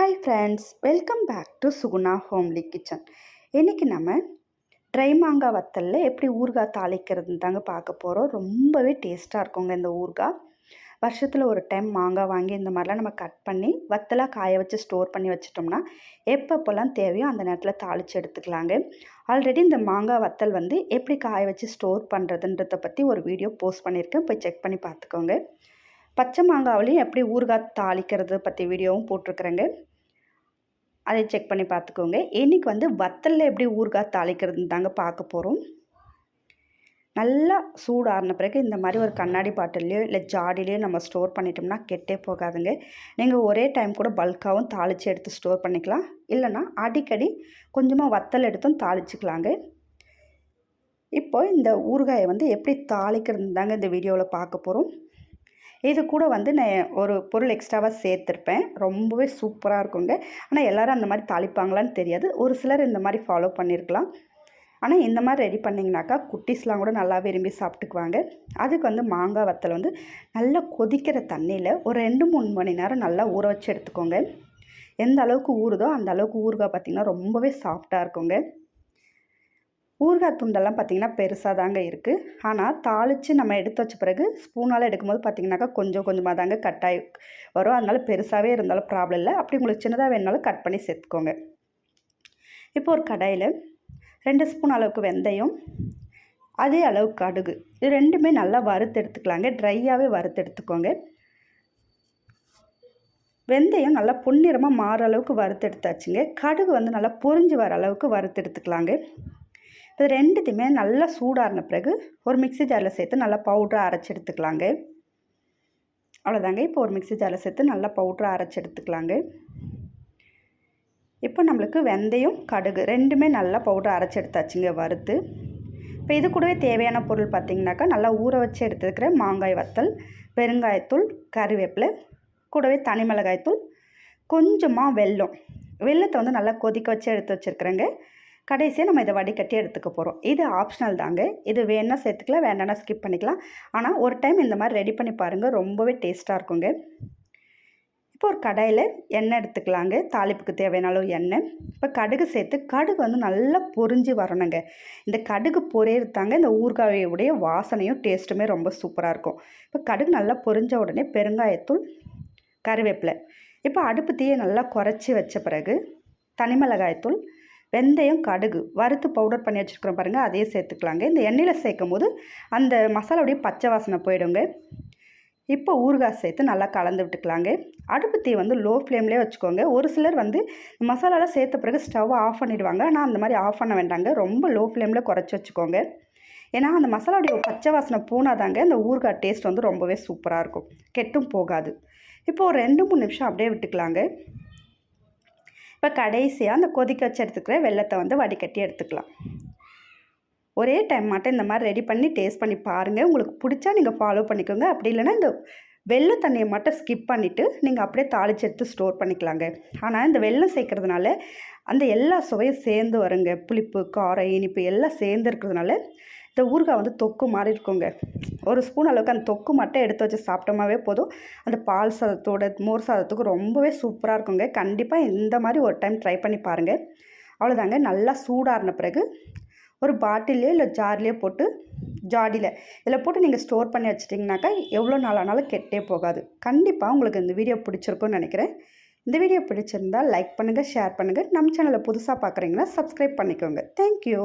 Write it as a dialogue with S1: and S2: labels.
S1: Hi friends welcome back to Suguna homely kitchen இன்றைக்கி நம்ம try மாங்காய் வத்தலில் எப்படி ஊறுகாய் தாளிக்கிறதுன்னு தாங்க பார்க்க போகிறோம் ரொம்பவே டேஸ்ட்டாக இருக்குங்க இந்த ஊறுகாய். வருஷத்தில் ஒரு டைம் மாங்காய் வாங்கி இந்த மாதிரிலாம் நம்ம கட் பண்ணி வத்தலாக காய வச்சு ஸ்டோர் பண்ணி வச்சிட்டோம்னா எப்பப்போல்லாம் தேவையோ அந்த நேரத்தில் தாளித்து எடுத்துக்கலாங்க. ஆல்ரெடி இந்த மாங்காய் வத்தல் வந்து எப்படி காய வச்சு ஸ்டோர் பண்ணுறதுன்றத பற்றி ஒரு வீடியோ போஸ்ட் பண்ணியிருக்கேன். போய் செக் பண்ணி பார்த்துக்கோங்க. பச்சை மாங்காவிலையும் எப்படி ஊறுகாய் தாளிக்கிறது பற்றி வீடியோவும் போட்டிருக்குறேங்க. அதை செக் பண்ணி பார்த்துக்கோங்க. இன்றைக்கி வந்து வத்தலில் எப்படி ஊறுகாய் தாளிக்கிறதுன்னு தாங்க பார்க்க போகிறோம் நல்லா சூடாறின பிறகு இந்த மாதிரி ஒரு கண்ணாடி பாட்டிலையோ இல்லை ஜாடிலையோ நம்ம ஸ்டோர் பண்ணிட்டோம்னா கெட்டே போகாதுங்க. நீங்கள் ஒரே டைம் கூட பல்காகவும் தாளித்து எடுத்து ஸ்டோர் பண்ணிக்கலாம். இல்லைனா அடிக்கடி கொஞ்சமாக வத்தல் எடுத்தும் தாளிச்சிக்கலாங்க. இப்போ இந்த ஊறுகாயை வந்து எப்படி தாளிக்கிறது தாங்க இந்த வீடியோவில் பார்க்க போகிறோம் இது கூட வந்து நான் ஒரு பொருள் எக்ஸ்ட்ராவாக சேர்த்துருப்பேன். ரொம்பவே சூப்பராக இருக்குங்க. ஆனால் எல்லோரும் அந்த மாதிரி தாளிப்பாங்களான்னு தெரியாது. ஒரு சிலர் இந்த மாதிரி ஃபாலோ பண்ணியிருக்கலாம் ஆனால் இந்த மாதிரி ரெடி பண்ணிங்கனாக்கா குட்டீஸ்லாம் கூட நல்லா விரும்பி சாப்பிட்டுக்குவாங்க. அதுக்கு வந்து மாங்காய் வத்தல் வந்து நல்லா கொதிக்கிற தண்ணியில் ஒரு ரெண்டு மூணு மணி நேரம் நல்லா ஊற வச்சு எடுத்துக்கோங்க. எந்த அளவுக்கு ஊறுதோ அந்த அளவுக்கு ஊறுகாய் பார்த்திங்கன்னா ரொம்பவே சாஃப்டாக இருக்குங்க. ஊறுகாய் துண்டெல்லாம் பார்த்திங்கன்னா பெருசாக தாங்க இருக்குது ஆனால் தாளித்து நம்ம எடுத்து வச்ச பிறகு ஸ்பூனால் எடுக்கும்போது பார்த்திங்கனாக்கா கொஞ்சம் கொஞ்சமாக தாங்க கட்டாயி வரும். அதனால் பெருசாகவே இருந்தாலும் ப்ராப்ளம் இல்லை. அப்படி உங்களுக்கு சின்னதாக வேணாலும் கட் பண்ணி சேர்த்துக்கோங்க. இப்போ ஒரு கடாயில் ரெண்டு ஸ்பூன் அளவுக்கு வெந்தயம் அதே அளவு கடுகு. இது ரெண்டுமே நல்லா வறுத்து எடுத்துக்கலாங்க. ட்ரையாகவே வறுத்து எடுத்துக்கோங்க. வெந்தயம் நல்லா பொன்னிறமாக மாற அளவுக்கு வறுத்து எடுத்தாச்சுங்க. கடுகு வந்து நல்லா பொறிஞ்சு வர அளவுக்கு வறுத்து எடுத்துக்கலாங்க. இது ரெண்டுத்தையுமே நல்லா சூடான பிறகு ஒரு மிக்சி ஜாரில் சேர்த்து நல்லா பவுட்ராக அரைச்சி எடுத்துக்கலாங்க. அவ்வளோதாங்க. இப்போ ஒரு மிக்சி ஜாரில் சேர்த்து நல்லா பவுட்ராக அரைச்சி எடுத்துக்கலாங்க. இப்போ நம்மளுக்கு வெந்தயம் கடுகு ரெண்டுமே நல்லா பவுடர் அரைச்சி எடுத்தாச்சுங்க வறுத்து. இப்போ இது கூடவே தேவையான பொருள் பார்த்திங்கனாக்கா நல்லா ஊற வச்சு எடுத்துருக்கிற மாங்காய் வத்தல் பெருங்காயத்தூள் கருவேப்பிலை கூடவே தனி மிளகாய்த்தூள் கொஞ்சமாக வெல்லம். வெள்ளத்தை வந்து நல்லா கொதிக்க வச்சு எடுத்து வச்சுருக்குறேங்க. கடைசியாக நம்ம இதை வடிகட்டி எடுத்துக்க போகிறோம் இது ஆப்ஷனல் தாங்க. இது வேணா சேர்த்துக்கலாம் வேண்டாம்னா ஸ்கிப் பண்ணிக்கலாம். ஆனால் ஒரு டைம் இந்த மாதிரி ரெடி பண்ணி பாருங்கள் ரொம்பவே டேஸ்ட்டாக இருக்குங்க. இப்போ ஒரு கடையில் எண்ணெய் எடுத்துக்கலாங்க. தாளிப்புக்கு தேவையான அளவு எண்ணெய். இப்போ கடுகு சேர்த்து கடுகு வந்து நல்லா பொறிஞ்சு வரணுங்க. இந்த கடுகு பொரியறதாங்க இந்த ஊறுகாயோடைய வாசனையும் டேஸ்ட்டுமே ரொம்ப சூப்பராக இருக்கும். இப்போ கடுகு நல்லா பொரிஞ்ச உடனே பெருங்காயத்தூள் கருவேப்பிலை. இப்போ அடுப்பு தீயை நல்லா குறைச்சி வச்ச பிறகு தனிமிளகாயத்தூள் வெந்தயம் கடுகு வறுத்து பவுடர் பண்ணி வச்சுருக்குறோம் பாருங்கள் அதையே சேர்த்துக்கலாங்க. இந்த எண்ணெயில் சேர்க்கும் போது அந்த மசாலாவுடைய பச்சை வாசனை போயிடுங்க. இப்போ ஊறுகாய் சேர்த்து நல்லா கலந்து விட்டுக்கலாங்க. அடுப்பு தீ வந்து லோ ஃப்ளேம்லேயே வச்சுக்கோங்க. ஒரு சிலர் வந்து மசாலாலாம் சேர்த்த பிறகு ஸ்டவ் ஆஃப் பண்ணிவிடுவாங்க ஆனால் அந்த மாதிரி ஆஃப் பண்ண வேண்டாங்க. ரொம்ப லோ ஃப்ளேமில் குறைச்சி வச்சுக்கோங்க. ஏன்னா அந்த மசாலாவுடைய பச்சை வாசனை பூனாதாங்க அந்த ஊறுகாய் டேஸ்ட் வந்து ரொம்பவே சூப்பராக இருக்கும். கெட்டும் போகாது. இப்போ ஒரு ரெண்டு மூணு நிமிஷம் அப்படியே விட்டுக்கலாங்க. இப்போ கடைசியாக அந்த கொதிக்க வச்சு எடுத்துக்கிற வெள்ளத்தை வந்து வடிகட்டி எடுத்துக்கலாம். ஒரே டைம் மட்டும் இந்த மாதிரி ரெடி பண்ணி டேஸ்ட் பண்ணி பாருங்கள் உங்களுக்கு பிடிச்சா நீங்கள் ஃபாலோ பண்ணிக்கோங்க. அப்படி இல்லைன்னா இந்த வெள்ளை தண்ணியை மட்டும் ஸ்கிப் பண்ணிவிட்டு நீங்கள் அப்படியே தாளித்து எடுத்து ஸ்டோர் பண்ணிக்கலாங்க. ஆனால் இந்த வெள்ளம் சேர்க்குறதுனால அந்த எல்லா சுவையும் சேர்ந்து வருங்க. புளிப்பு காரம் இனிப்பு எல்லாம் சேர்ந்து இருக்கிறதுனால இந்த ஊறுகாய் வந்து தொக்கு மாதிரி இருக்குங்க. ஒரு ஸ்பூன் அளவுக்கு அந்த தொக்கு மட்டும் எடுத்து வச்சு சாப்பிட்டோமாவே போதும். அந்த பால் சாதத்தோட மோர் சாதத்துக்கு ரொம்பவே சூப்பராக இருக்குங்க. கண்டிப்பாக இந்த மாதிரி ஒரு டைம் ட்ரை பண்ணி பாருங்கள் அவ்வளோதாங்க நல்லா சூடாறின பிறகு ஒரு பாட்டிலே இல்லை ஜார்லேயே போட்டு ஜாடியில் இதில் போட்டு நீங்கள் ஸ்டோர் பண்ணி வச்சிட்டிங்கனாக்கா எவ்வளோ நாள் ஆனாலும் கெட்டே போகாது. கண்டிப்பாக உங்களுக்கு இந்த வீடியோ பிடிச்சிருக்குன்னு நினைக்கிறேன். இந்த வீடியோ பிடிச்சிருந்தால் லைக் பண்ணுங்கள் ஷேர் பண்ணுங்கள் நம்ம சேனலை புதுசாக பார்க்குறீங்கன்னா சப்ஸ்கிரைப் பண்ணிக்கோங்க. தேங்க்யூ.